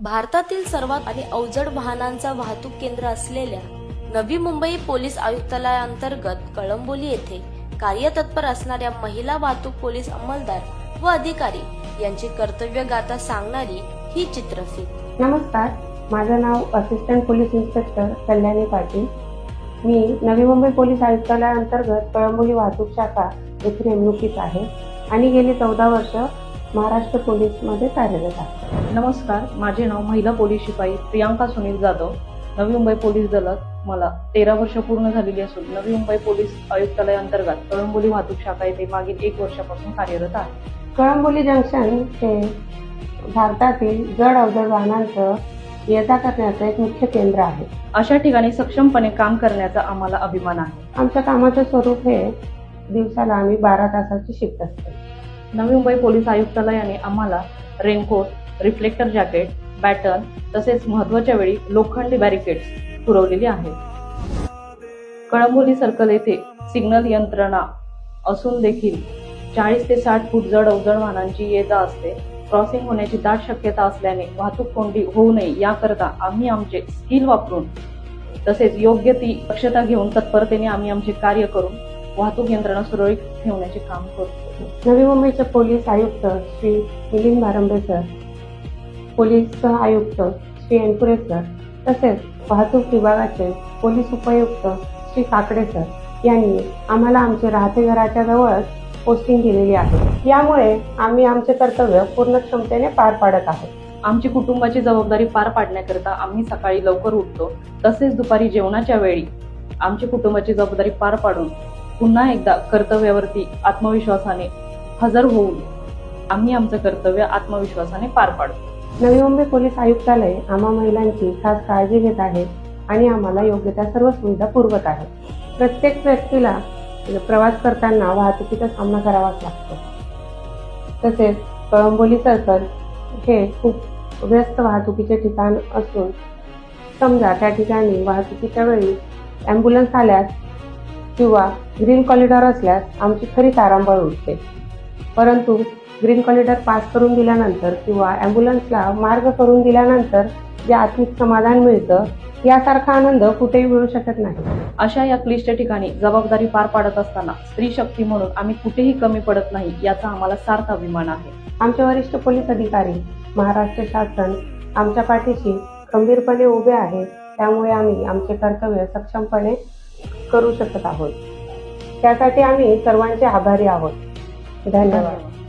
भारतातील सर्वात आणि अवजड वाहनांचा वाहतूक केंद्र असलेल्या नवी मुंबई पोलीस आयुक्तालयाअंतर्गत कळंबोली येथे कार्यतत्पर असणाऱ्या महिला वाहतूक पोलीस अंमलदार व अधिकारी यांची कर्तव्य गाथा सांगणारी ही चित्रफित. नमस्कार माझं नाव assistant police inspector Kalyani Patil. मी नवी मुंबई पोलीस आयुक्तालयाअंतर्गत कळंबोली वाहतूक शाखा येथे नेमणुकीत आहे आणि गेली चौदा वर्ष महाराष्ट्र पोलीसमध्ये कार्यरत आहे. नमस्कार माझे नाव महिला पोलीस शिपाई प्रियांका सुनील जाधव. नवी मुंबई पोलीस दलात मला तेरा वर्ष पूर्ण झालेली असून नवी मुंबई पोलीस आयुक्तालय अंतर्गत कळंबोली वाहतूक शाखा येथे मागील एक वर्षापासून कार्यरत आहे. कळंबोली जंक्शन हे भारतातील जड अवजड वाहनांचं ये जा करण्याचं एक मुख्य केंद्र आहे. अशा ठिकाणी सक्षमपणे काम करण्याचा आम्हाला अभिमान आहे. आमच्या कामाचं स्वरूप हे दिवसाला आम्ही बारा तासाची शिफ्ट असते. नवी मुंबई पोलीस आयुक्तालयाने आम्हाला रेनकोट रिफ्लेक्टर जॅकेट बॅटन तसेच महत्त्वाच्या वेळी लोखंडी बॅरिकेड्स पुरवलेली आहेत. कळंबोली सर्कल येथे सिग्नल यंत्रणा असून देखील चाळीस ते साठ फूट जड अवजड वाहनांची ये जा असते. क्रॉसिंग होण्याची दाट शक्यता असल्याने वाहतूक कोंडी होऊ नये याकरता आम्ही आमचे स्किल वापरून तसेच योग्य ती दक्षता घेऊन तत्परतेने आम्ही आमचे कार्य करून वाहतूक यंत्रणा सुरळीत ठेवण्याचे काम करतो. नवी मुंबईचे पोलीस आयुक्त श्री मिलिंद बारंबे सर पोलीस सह आयुक्त श्री एनपुरे सर तसेच वाहतूक विभागाचे पोलीस उपायुक्त श्री काकडे सर यांनी आम्हाला आमचे राहते घराच्या जवळच पोस्टिंग दिलेली आहे. यामुळे आम्ही आमचे कर्तव्य पूर्ण क्षमतेने पार पाडत आहोत. आमची कुटुंबाची जबाबदारी पार पाडण्याकरिता आम्ही सकाळी लवकर उठतो. तसेच दुपारी जेवणाच्या वेळी आमची कुटुंबाची जबाबदारी पार पाडून पुन्हा एकदा कर्तव्यावरती आत्मविश्वासाने हजर होऊन आम्ही आमचं कर्तव्य आत्मविश्वासाने पार पाडतो. नवी मुंबई पोलीस आयुक्तालय आम्हा महिलांची खास काळजी घेत आहे आणि आम्हाला योग्य त्या सर्व सुविधा पुरवत आहे. प्रत्येक व्यक्तीला प्रवास करताना वाहतुकीचा सामना करावाच लागतो. तसेच कळंबोली सर्कल हे खूप व्यस्त वाहतुकीचे ठिकाण असून समजा त्या ठिकाणी वाहतुकीच्या वेळी ॲम्ब्युलन्स आल्यास किंवा ग्रीन कॉरिडॉर असल्यास आमची खरी तारांबळ उठते परंतु ग्रीन कॉरिडॉर पास करून दिल्यानंतर किंवा ॲम्ब्युलन्सला मार्ग करून दिल्यानंतर जे आत्मिक समाधान मिळतं यासारखा आनंद कुठेही मिळू शकत नाही. अशा या क्लिष्ट ठिकाणी जबाबदारी पार पाडत असताना स्त्री शक्ती म्हणून आम्ही कुठेही कमी पडत नाही याचा आम्हाला सार्थ अभिमान आहे. आमचे वरिष्ठ पोलीस अधिकारी महाराष्ट्र शासन आमच्या पाठीशी खंबीरपणे उभे आहे त्यामुळे आम्ही आमचे कर्तव्य सक्षमपणे करू शकत आहोत. त्यासाठी आम्ही सर्वांचे आभारी आहोत. धन्यवाद.